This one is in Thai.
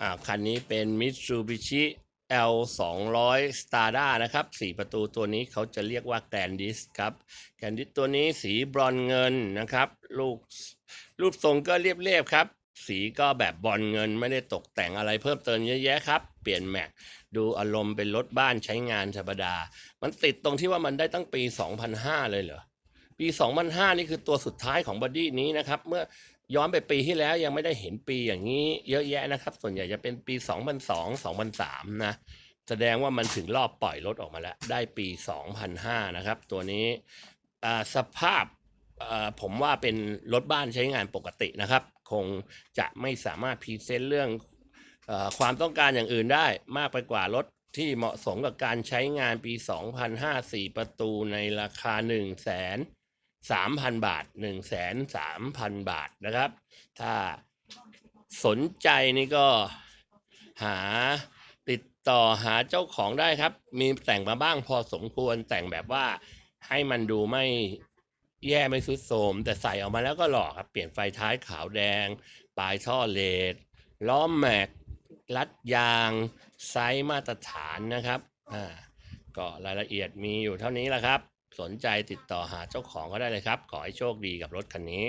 อ่าคันนี้เป็น Mitsubishi L 2 0 0 Stada นะครับ 4 ประตูตัวนี้เขาจะเรียกว่า Grandis ครับ Grandis ตัวนี้สีบรอนเงินนะครับ ลูกรูปทรงก็เรียบๆครับ สีก็แบบบอลเงินไม่ได้ตกแต่งอะไรเพิ่มเติมเยอะแยะครับ เปลี่ยนแม็กดูอารมณ์เป็นรถบ้านใช้งานธรรมดา มันติดตรงที่ว่ามันได้ตั้งปี 2005 เลยเหรอ ปี 2005 นี่คือตัวสุดท้ายของบอดี้นี้นะครับ เมื่อ ย้อนไปปีที่แล้วยังไม่ได้เห็นปีอย่างนี้ เยอะแยะนะครับ ส่วนใหญ่จะเป็นปี 2002 2003 นะ แสดงว่ามันถึงรอบปล่อยรถออกมาแล้ว ได้ปี 2005 นะครับ ตัวนี้สภาพผมว่าเป็นรถบ้านใช้งานปกตินะครับ คงจะไม่สามารถพรีเซนต์เรื่องอความต้องการอย่างอื่นได้มากไปกว่ารถที่เหมาะสมกับการใช้งานปี 2005 4 ประตูในราคา 1 0 0 0 0แสน 3,000 บาท 1 3 0 0 0 บาทนะครับ ถ้าสนใจนี่ก็หาติดต่อหาเจ้าของได้ครับ มีแต่งมาบ้างพอสมควรแต่งแบบว่าให้มันดูไม่แย่ไม่สุดโทรมแต่ใส่ออกมาแล้วก็หล่อครับ เปลี่ยนไฟท้ายขาวแดง ปลายท่อเลดล้อมแม็กรัดยางไซส์มาตรฐานนะครับอ่าก็รายละเอียดมีอยู่เท่านี้แหละครับ สนใจติดต่อหาเจ้าของก็ได้เลยครับ ขอให้โชคดีกับรถคันนี้